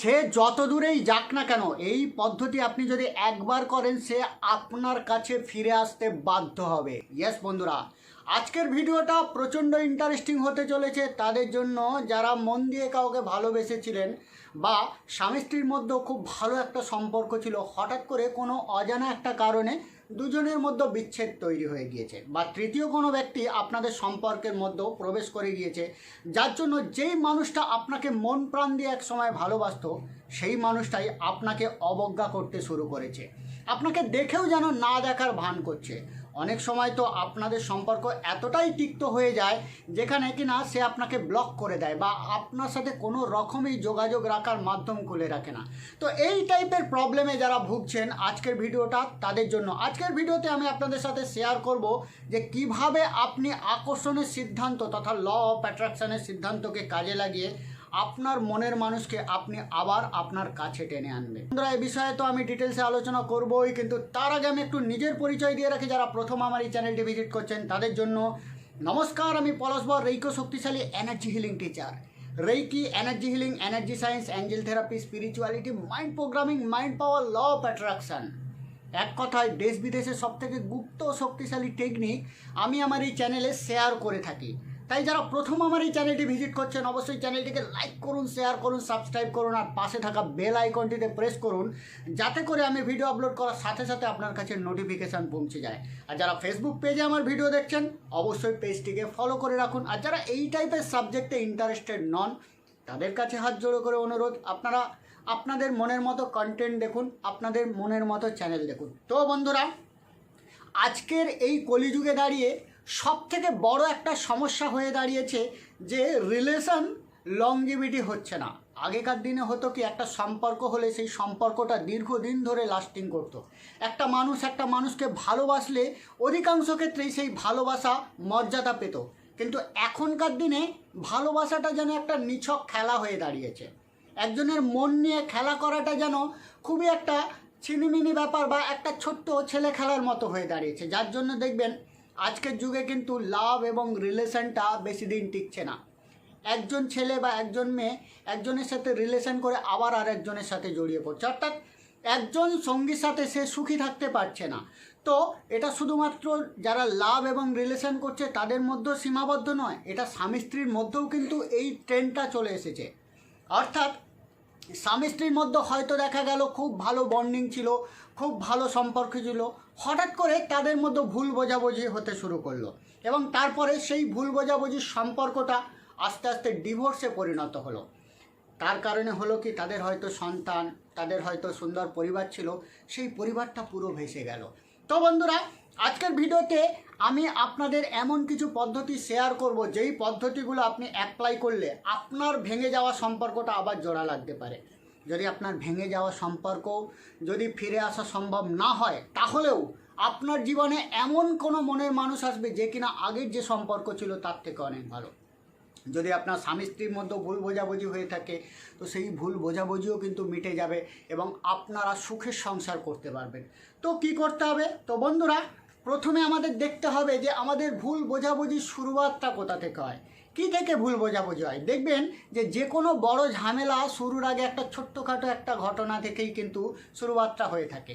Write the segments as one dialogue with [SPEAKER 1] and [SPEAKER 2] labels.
[SPEAKER 1] সে যত দূরেই যাক না কেন, এই পদ্ধতি আপনি যদি একবার করেন, সে আপনার কাছে ফিরে আসতে বাধ্য হবে। ইয়েস বন্ধুরা, আজকের ভিডিওটা প্রচণ্ড ইন্টারেস্টিং হতে চলেছে। তাদের জন্য যারা মন দিয়ে কাউকে ভালোবেসেছিলেন বা স্বামী স্ত্রীর মধ্যে খুব ভালো একটা সম্পর্ক ছিল। হঠাৎ করে কোনো অজানা একটা কারণে দুজনের মধ্যে বিচ্ছেদ তৈরি হয়ে গিয়েছে বা তৃতীয় কোনো ব্যক্তি আপনাদের সম্পর্কের মধ্যেও প্রবেশ করে গিয়েছে। যার জন্য যেই মানুষটা আপনাকে মন প্রাণ দিয়ে এক সময় ভালোবাসত, সেই মানুষটাই আপনাকে অবজ্ঞা করতে শুরু করেছে। আপনাকে দেখেও যেন না দেখার ভান করছে। অনেক সময় তো আপনাদের সম্পর্ক এতটাই তিক্ত হয়ে যায় যেখানে কিনা সে আপনাকে ব্লক করে দেয় বা আপনার সাথে কোনো রকমই যোগাযোগ রাখার মাধ্যম খুলে রাখে না। তো এই টাইপের প্রবলেমে যারা ভুগছেন, আজকের ভিডিওটা তাদের জন্য। আজকের ভিডিওতে আমি আপনাদের সাথে শেয়ার করব যে কীভাবে আপনি আকর্ষণের সিদ্ধান্ত তথা ল অফ অ্যাট্রাকশনের সিদ্ধান্তকে কাজে লাগিয়ে আপনার মনের মানুষকে আপনি আবার আপনার কাছে টেনে আনবেন। বন্ধুরা এই বিষয়ে তো আমি ডিটেলসে আলোচনা করবই, কিন্তু তার আগে আমি একটু নিজের পরিচয় দিয়ে রাখি। যারা প্রথম আমার এই চ্যানেলটি ভিজিট করছেন, তাদের জন্য নমস্কার। আমি পলসবর রেইকো শক্তিশালী energy healing teacher reiki energy healing energy science angel therapy spirituality mind programming mind power law of attraction এক কথায়, দেশ বিদেশের সব থেকে গুপ্ত শক্তিশালী টেকনিক আমি আমার এই চ্যানেলে শেয়ার করে থাকি। তাই যারা প্রথম আমার এই চ্যানেলটি ভিজিট করছেন, অবশ্যই চ্যানেলটিকে লাইক করুন শেয়ার করুন সাবস্ক্রাইব করুন, আর পাশে থাকা বেল আইকনটিতে প্রেস করুন, যাতে করে আমি ভিডিও আপলোড করার সাথে সাথে আপনার কাছে নোটিফিকেশান পৌঁছে যায়। আর যারা ফেসবুক পেজে আমার ভিডিও দেখছেন, অবশ্যই পেজটিকে ফলো করে রাখুন। আর যারা এই টাইপের সাবজেক্টে ইন্টারেস্টেড নন তাদের কাছে হাত জোড়ো করে অনুরোধ, আপনারা আপনাদের মনের মতো কন্টেন্ট দেখুন, আপনাদের মনের মতো চ্যানেল দেখুন। তো বন্ধুরা, আজকের এই কলিযুগে দাঁড়িয়ে সব থেকে বড় একটা সমস্যা হয়ে দাঁড়িয়েছে যে রিলেশন লংজিভিটি হচ্ছে না। আগেকার দিনে হতো কি, একটা সম্পর্ক হলে সেই সম্পর্কটা দীর্ঘদিন ধরে লাস্টিং করতো। একটা মানুষ একটা মানুষকে ভালোবাসলে অধিকাংশ ক্ষেত্রেই সেই ভালোবাসা মর্যাদা পেত। কিন্তু এখনকার দিনে ভালোবাসাটা যেন একটা নিছক খেলা হয়ে দাঁড়িয়েছে। একজনের মন নিয়ে খেলা করাটা যেন খুবই একটা ছিনিমিনি ব্যাপার বা একটা ছোট্ট ছেলে খেলার মতো হয়ে দাঁড়িয়েছে। যার জন্য দেখবেন আজকের যুগে কিন্তু লাভ এবং রিলেশনটা বেশি দিন টিকছে না। একজন ছেলে বা একজন মেয়ে একজনের সাথে রিলেশন করে আবার আর একজনের সাথে জড়িয়ে পড়ছে। অর্থাৎ একজন সঙ্গীর সাথে সে সুখী থাকতে পারছে না। তো এটা শুধুমাত্র যারা লাভ এবং রিলেশন করছে তাদের মধ্যেও সীমাবদ্ধ নয়, এটা স্বামী স্ত্রীর মধ্যেও কিন্তু এই ট্রেন্ডটা চলে এসেছে। অর্থাৎ স্বামী স্ত্রীর মধ্যে হয়তো দেখা গেল খুব ভালো বন্ডিং ছিল, খুব ভালো সম্পর্ক ছিল হঠাৎ করে তাদের মধ্যে ভুল বোঝাবুঝি হতে শুরু করল এবং তারপরে সেই ভুল বোঝাবুঝির সম্পর্কটা আস্তে আস্তে ডিভোর্সে পরিণত হলো। তার কারণে হলো কি, তাদের হয়তো সন্তান, তাদের হয়তো সুন্দর পরিবার ছিল, সেই পরিবারটা পুরো ভেসে গেল। তো বন্ধুরা, আজকের ভিডিওতে আমি আপনাদের এমন কিছু পদ্ধতি শেয়ার করব, যেই পদ্ধতিগুলো আপনি অ্যাপ্লাই করলে আপনার ভেঙে যাওয়া সম্পর্কটা আবার জোড়া লাগতে পারে। যদি আপনার ভেঙে যাওয়া সম্পর্ক যদি ফিরে আসা সম্ভব না হয়, তাহলেও আপনার জীবনে এমন কোনো মনের মানুষ আসবে যে কিনা আগের যে সম্পর্ক ছিল তার থেকে অনেক ভালো। যদি আপনার স্বামী স্ত্রীর মধ্যে ভুল বোঝাবুঝি হয়ে থাকে, তো সেই ভুল বোঝাবুঝিও কিন্তু মিটে যাবে এবং আপনারা সুখের সংসার করতে পারবেন। তো কি করতে হবে? তো বন্ধুরা, প্রথমে আমাদের দেখতে হবে যে আমাদের ভুল বোঝাবুঝির শুরুয়াতটা কোথা থেকে হয়। কী থেকে ভুল বোঝাবুঝি হয়? দেখবেন যে যে কোনো বড় ঝামেলা শুরুর আগে একটা ছোট্টখাটো একটা ঘটনা থেকেই কিন্তু শুরুয়াতটা হয়ে থাকে।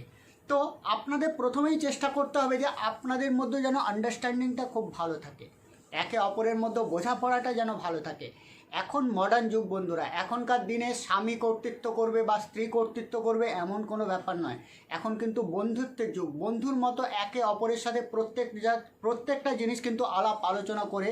[SPEAKER 1] তো আপনাদের প্রথমেই চেষ্টা করতে হবে যে আপনাদের মধ্যে যেন আন্ডারস্ট্যান্ডিংটা খুব ভালো থাকে। একে অপরের মধ্যে বোঝাপড়াটা যেন ভালো থাকে। এখন মডার্ন যুগ বন্ধুরা, এখনকার দিনে স্বামী কর্তৃত্ব করবে বা স্ত্রী কর্তৃত্ব করবে এমন কোনো ব্যাপার নয়। এখন কিন্তু বন্ধুত্বের যুগ। বন্ধুর মতো একে অপরের সাথে প্রত্যেক প্রত্যেকটা জিনিস কিন্তু আলাপ আলোচনা করে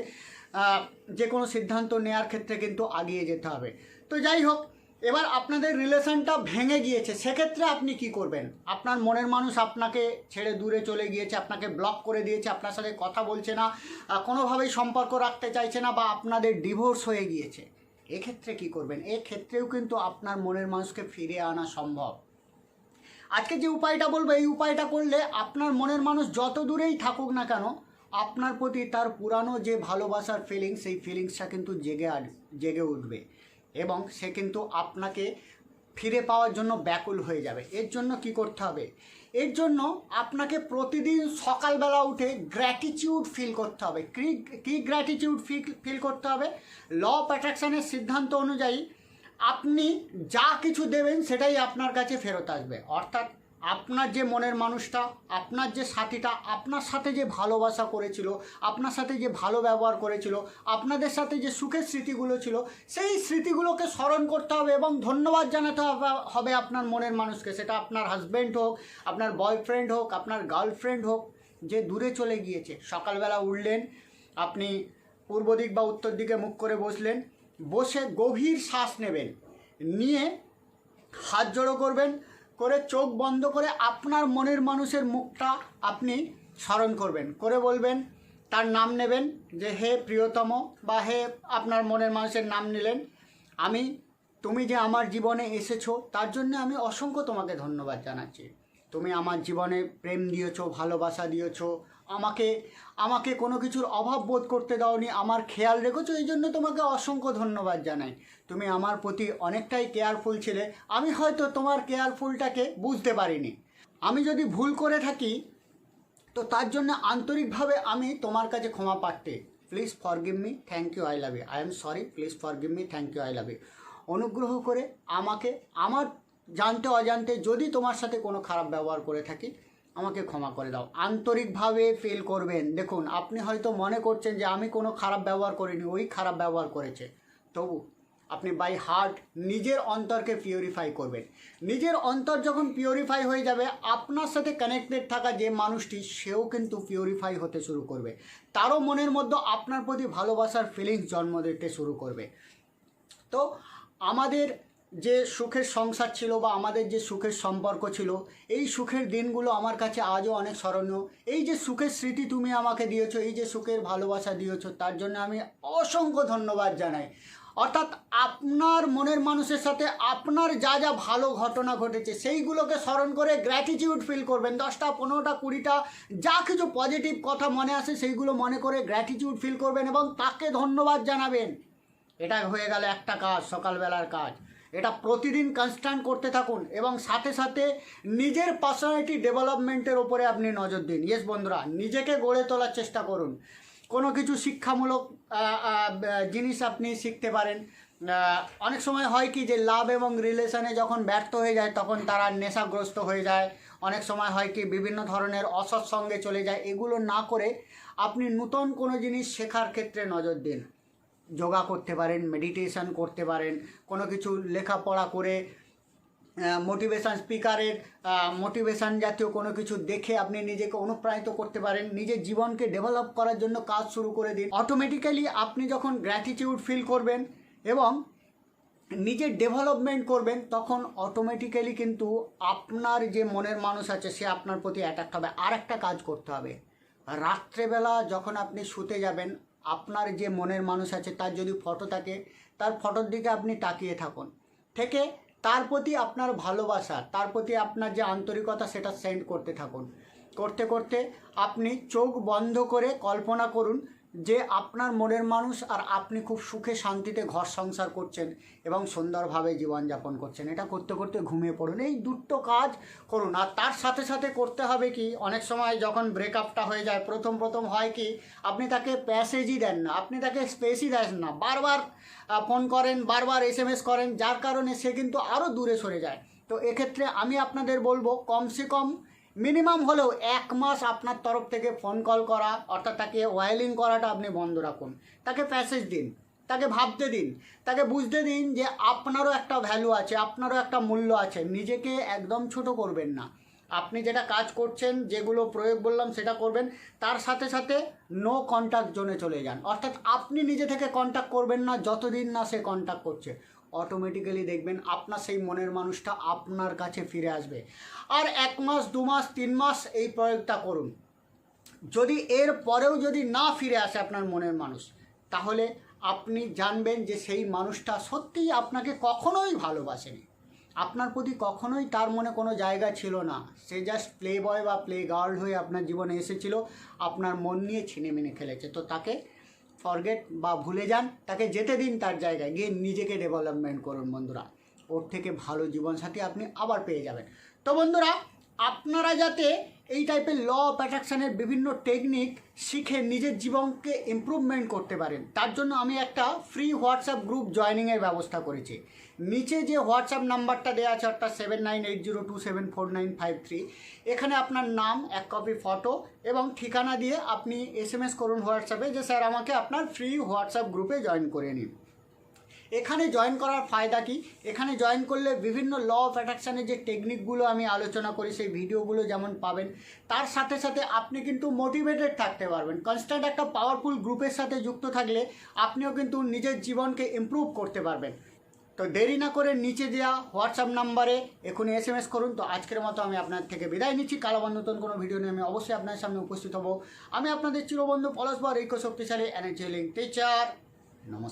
[SPEAKER 1] যে কোনো সিদ্ধান্ত নেওয়ার ক্ষেত্রে কিন্তু আগিয়ে যেতে হবে। তো যাই হোক, এবার আপনাদের রিলেশনটা ভেঙে গিয়েছে, সেক্ষেত্রে আপনি কি করবেন? আপনার মনের মানুষ আপনাকে ছেড়ে দূরে চলে গিয়েছে, আপনাকে ব্লক করে দিয়েছে, আপনার সাথে কথা বলছে না কোনোভাবেই সম্পর্ক রাখতে চাইছে না বা আপনাদের ডিভোর্স হয়ে গিয়েছে, এক্ষেত্রে কি করবেন? এক্ষেত্রেও কিন্তু আপনার মনের মানুষকে ফিরে আনা সম্ভব। আজকে যে উপায়টা বলব, এই উপায়টা করলে আপনার মনের মানুষ যত দূরেই থাকুক না কেন আপনার প্রতি তার পুরানো যে ভালোবাসার ফিলিংস সেই ফিলিংসটা কিন্তু জেগে আর জেগে উঠবে। এবং সে কিন্তু আপনাকে ফিরে পাওয়ার জন্য ব্যাকুল হয়ে যাবে। এর জন্য কি করতে হবে? এর জন্য আপনাকে প্রতিদিন সকালবেলা উঠে গ্র্যাটিটিউড ফিল করতে হবে। কি কি গ্র্যাটিটিউড ফিল ফিল করতে হবে? ল অফ অ্যাট্রাকশনের সিদ্ধান্ত অনুযায়ী আপনি যা কিছু দেবেন সেটাই আপনার কাছে ফেরত আসবে। অর্থাৎ আপনার যে মনের মানুষটা, আপনার যে সাথীটা, আপনার সাথে যে ভালোবাসা করেছিল, আপনার সাথে যে ভালো ব্যবহার করেছিল, আপনাদের সাথে যে সুখের স্মৃতিগুলো ছিল, সেই স্মৃতিগুলোকে স্মরণ করতে হবে এবং ধন্যবাদ জানাতে হবে- আপনার মনের মানুষকে। সেটা আপনার হাজব্যান্ড হোক, আপনার বয়ফ্রেন্ড হোক, আপনার গার্লফ্রেন্ড হোক, যে দূরে চলে গিয়েছে। সকালবেলা উঠলেন, আপনি পূর্ব দিক বা উত্তর দিকে মুখ করে বসলেন, বসে গভীর শ্বাস নেবেন, নিয়ে হাত জড়ো করবেন করে চোখ বন্ধ করে আপনার মনের মানুষের মুখটা আপনি স্মরণ করবেন। করে বলবেন, তার নাম নেবেন যে, হে প্রিয়তম বা, হে আপনার মনের মানুষের নাম নিলেন। আমি, তুমি যে আমার জীবনে এসেছ, তার জন্য আমি অসংখ্য তোমাকে ধন্যবাদ জানাচ্ছি। তুমি আমার জীবনে প্রেম দিয়েছ, ভালোবাসা দিয়েছ আমাকে আমাকে কোনো কিছুর অভাব বোধ করতে দাওনি। আমার খেয়াল রেখেছো? এই জন্য তোমাকে অসংখ্য ধন্যবাদ জানাই। তুমি আমার প্রতি অনেকটাই কেয়ারফুল ছিলে। আমি হয়তো তোমার কেয়ারফুলটাকে বুঝতে পারিনি। আমি যদি ভুল করে থাকি, তো তার জন্য আন্তরিকভাবে আমি তোমার কাছে ক্ষমা পাঠতে। Please for forgive me thank you I love you I am sorry please for forgive me thank you I love you অনুগ্রহ করে আমাকে, আমার জানতে অজান্তে যদি তোমার সাথে কোনো খারাপ ব্যবহার করে থাকি আমাকে ক্ষমা করে দাও। আন্তরিকভাবে ফিল করবেন। দেখুন, আপনি হয়তো মনে করছেন যে আমি কোনো খারাপ ব্যবহার করিনি, ওই খারাপ ব্যবহার করেছে। তবু আপনি বাই হার্ট নিজের অন্তরকে পিউরিফাই করবেন। নিজের অন্তর যখন পিউরিফাই হয়ে যাবে, আপনার সাথে কানেক্টেড থাকা যে মানুষটি, সেও কিন্তু পিউরিফাই হতে শুরু করবে। তারও মনের মধ্যে আপনার প্রতি ভালোবাসার ফিলিংস জন্ম দিতে শুরু করবে। তো আমাদের যে সুখের সংসার ছিল বা আমাদের যে সুখের সম্পর্ক ছিল, এই সুখের দিনগুলো আমার কাছে আজও অনেক স্মরণীয়। এই যে সুখের স্মৃতি তুমি আমাকে দিয়েছ, এই যে সুখের ভালোবাসা দিয়েছ, তার জন্য আমি অসংখ্য ধন্যবাদ জানাই। অর্থাৎ আপনার মনের মানুষের সাথে আপনার যা যা ভালো ঘটনা ঘটেছে, সেইগুলোকে স্মরণ করে গ্র্যাটিটিউড ফিল করবেন। দশটা, পনেরোটা, কুড়িটা, যা কিছু পজিটিভ কথা মনে আসে, সেইগুলো মনে করে গ্র্যাটিটিউড ফিল করবেন এবং তাকে ধন্যবাদ জানাবেন। এটা হয়ে গেল একটা কাজ, সকালবেলার কাজ। এটা প্রতিদিন কনস্ট্যান্ট করতে থাকুন এবং সাথে সাথে নিজের পার্সোনালিটি ডেভেলপমেন্টের ওপরে আপনি নজর দিন। ইয়েস বন্ধুরা, নিজেকে গড়ে তোলার চেষ্টা করুন। কোনো কিছু শিক্ষামূলক জিনিস আপনি শিখতে পারেন। অনেক সময় হয় কি যে লাভ এবং রিলেশনে যখন ব্যর্থ হয়ে যায়, তখন তারা নেশাগ্রস্ত হয়ে যায়। অনেক সময় হয় কি বিভিন্ন ধরনের অসৎ সঙ্গে চলে যায়। এগুলো না করে আপনি নূতন কোনো জিনিস শেখার ক্ষেত্রে নজর দিন। যোগা করতে পারেন মেডিটেশন করতে পারেন, কোনো কিছু লেখাপড়া করে মোটিভেশান স্পিকারের মোটিভেশান জাতীয় কোনো কিছু দেখে আপনি নিজেকে অনুপ্রাণিত করতে পারেন, নিজের জীবনকে ডেভেলপ করার জন্য কাজ শুরু করে দিন। অটোমেটিক্যালি আপনি যখন গ্র্যাটিটিউড ফিল করবেন এবং নিজের ডেভেলপমেন্ট করবেন, তখন অটোমেটিক্যালি কিন্তু আপনার যে মনের মানুষ আছে, সে আপনার প্রতি অ্যাট্রাক্ট হবে। আর একটা কাজ করতে হবে। রাত্রেবেলা যখন আপনি শুতে যাবেন আপনার যে মনের মানুষ আছে, তার যদি ফটো থাকে, তার ফটোর দিকে আপনি তাকিয়ে থাকুন। থেকে তার প্রতি আপনার ভালোবাসা, তার প্রতি আপনার যে আন্তরিকতা, সেটা সেন্ড করতে থাকুন। করতে করতে আপনি চোখ বন্ধ করে কল্পনা করুন যে আপনার মনের মানুষ আর আপনি খুব সুখে শান্তিতে ঘর সংসার করছেন এবং সুন্দরভাবে জীবনযাপন করছেন। এটা করতে করতে ঘুমিয়ে পড়ুন। এই দুটো কাজ করুন। আর তার সাথে সাথে করতে হবে কি, অনেক সময় যখন ব্রেকআপটা হয়ে যায়, প্রথম প্রথম হয় কি, আপনি তাকে প্যাসেজই দেন না। আপনি তাকে স্পেসই দেন না। বারবার ফোন করেন, বারবার এস করেন, যার কারণে সে কিন্তু আরও দূরে সরে যায়। তো এক্ষেত্রে আমি আপনাদের বলব, কমসে কম মিনিমাম হলেও এক মাস আপনার তরফ থেকে ফোন কল করা, অর্থাৎ তাকে ওয়াইলিং করাটা আপনি বন্ধ রাখুন। তাকে প্যাসেজ দিন, তাকে ভাবতে দিন, তাকে বুঝতে দিন যে আপনারও একটা ভ্যালু আছে, আপনারও একটা মূল্য আছে। নিজেকে একদম ছোট করবেন না। আপনি যেটা কাজ করছেন, যেগুলো প্রয়োগ বললাম সেটা করবেন, তার সাথে সাথে নো কন্ট্যাক্ট জোনে চলে যান। অর্থাৎ আপনি নিজে থেকে কন্ট্যাক্ট করবেন না, যতদিন না সে কন্ট্যাক্ট করছে। অটোমেটিক্যালি দেখবেন আপনার সেই মনের মানুষটা আপনার কাছে ফিরে আসবে। আর এক মাস, দু মাস, তিন মাস এই প্রয়োগটা করুন। যদি এর পরেও যদি না ফিরে আসে আপনার মনের মানুষ, তাহলে আপনি জানবেন যে সেই মানুষটা সত্যিই আপনাকে কখনোই ভালোবাসেনি। আপনার প্রতি কখনোই তার মনে কোনো জায়গা ছিল না। সে জাস্ট প্লে বয় বা প্লে গার্ল হয়ে আপনার জীবনে এসেছিল, আপনার মন নিয়ে ছিনেমিনে খেলেছে। তো তাকে ফরগেট বা ভুলে যান, তাকে যেতে দিন তার জায়গায়। গিয়ে নিজেকে ডেভেলপমেন্ট করুন বন্ধুরা। ওর থেকে ভালো জীবনসাথী আপনি আবার পেয়ে যাবেন। তো বন্ধুরা, আপনারা যাতে এই টাইপের ল অফ অ্যাট্রাকশানের বিভিন্ন টেকনিক শিখে নিজের জীবনকে ইমপ্রুভমেন্ট করতে পারেন। তার জন্য আমি একটা ফ্রি হোয়াটসঅ্যাপ গ্রুপ জয়েনিংয়ের ব্যবস্থা করেছি। নিচে যে হোয়াটসঅ্যাপ নাম্বারটা দেওয়া আছে, অর্থাৎ seven nine eight zero two seven four nine five three এখানে আপনার নাম, এক কপি ফটো এবং ঠিকানা দিয়ে আপনি এস এম এস করুন হোয়াটসঅ্যাপে যে স্যার আমাকে আপনার ফ্রি হোয়াটসঅ্যাপ গ্রুপে জয়েন করে নিন। এখানে জয়েন করার ফায়দা কি? এখানে জয়েন করলে বিভিন্ন ল অফ অ্যাট্রাকশানের যে টেকনিকগুলো আমি আলোচনা করি, সেই ভিডিওগুলো যেমন পাবেন। তার সাথে সাথে আপনি কিন্তু মোটিভেটেড থাকতে পারবেন। কনস্ট্যান্ট একটা পাওয়ারফুল গ্রুপের সাথে যুক্ত থাকলে আপনিও কিন্তু নিজের জীবনকে ইমপ্রুভ করতে পারবেন। তো দেরি না করে নিচে দেওয়া হোয়াটসঅ্যাপ নাম্বারে এখনই এস এম এস করুন। তো আজকের মতো আমি আপনার থেকে বিদায় নিচ্ছি। কাল আবার নতুন কোনো ভিডিও নিয়ে আমি অবশ্যই আপনার সামনে উপস্থিত হব। আমি আপনাদের চিরবন্ধু পলাশ বার ঐক্য শক্তিশালী এনার্জি লিঙ্ক টিচার নমস্কার।